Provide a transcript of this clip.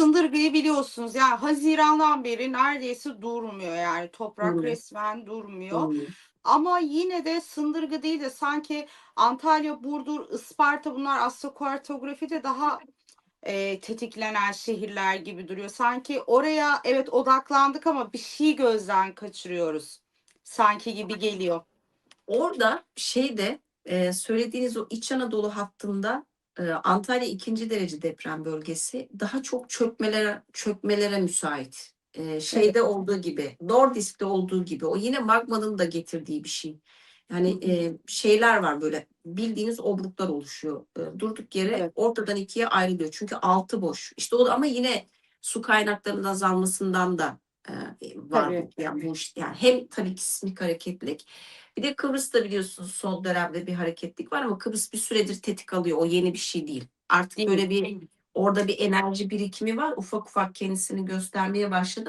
Sındırgı'yı biliyorsunuz. Yani Haziran'dan beri neredeyse durmuyor yani toprak Durmuyor. resmen durmuyor. Durmuyor. Ama yine de Sındırgı değil de sanki Antalya, Burdur, Isparta bunlar astrokartografide daha e, tetiklenen şehirler gibi duruyor. Sanki oraya evet odaklandık ama bir şey gözden kaçırıyoruz. Sanki gibi geliyor. Orada şeyde e, söylediğiniz o İç Anadolu hattında Antalya ikinci derece deprem bölgesi daha çok çökmelere çökmelere müsait. E, şeyde olduğu gibi, Nordisk'te olduğu gibi o yine magmanın da getirdiği bir şey. Yani e, şeyler var böyle bildiğiniz obruklar oluşuyor. E, durduk yere Evet. ortadan ikiye ayrılıyor. Çünkü altı boş. İşte o da ama yine su kaynaklarının azalmasından da var. Tabii. bu- Yani, bu iş- yani hem tabii ki sismik hareketlilik bir de Kıbrıs'ta biliyorsunuz son dönemde bir hareketlik var ama Kıbrıs bir süredir tetik alıyor. O yeni bir şey değil. Artık Değil. böyle bir orada bir enerji birikimi var. Ufak ufak kendisini göstermeye başladı ama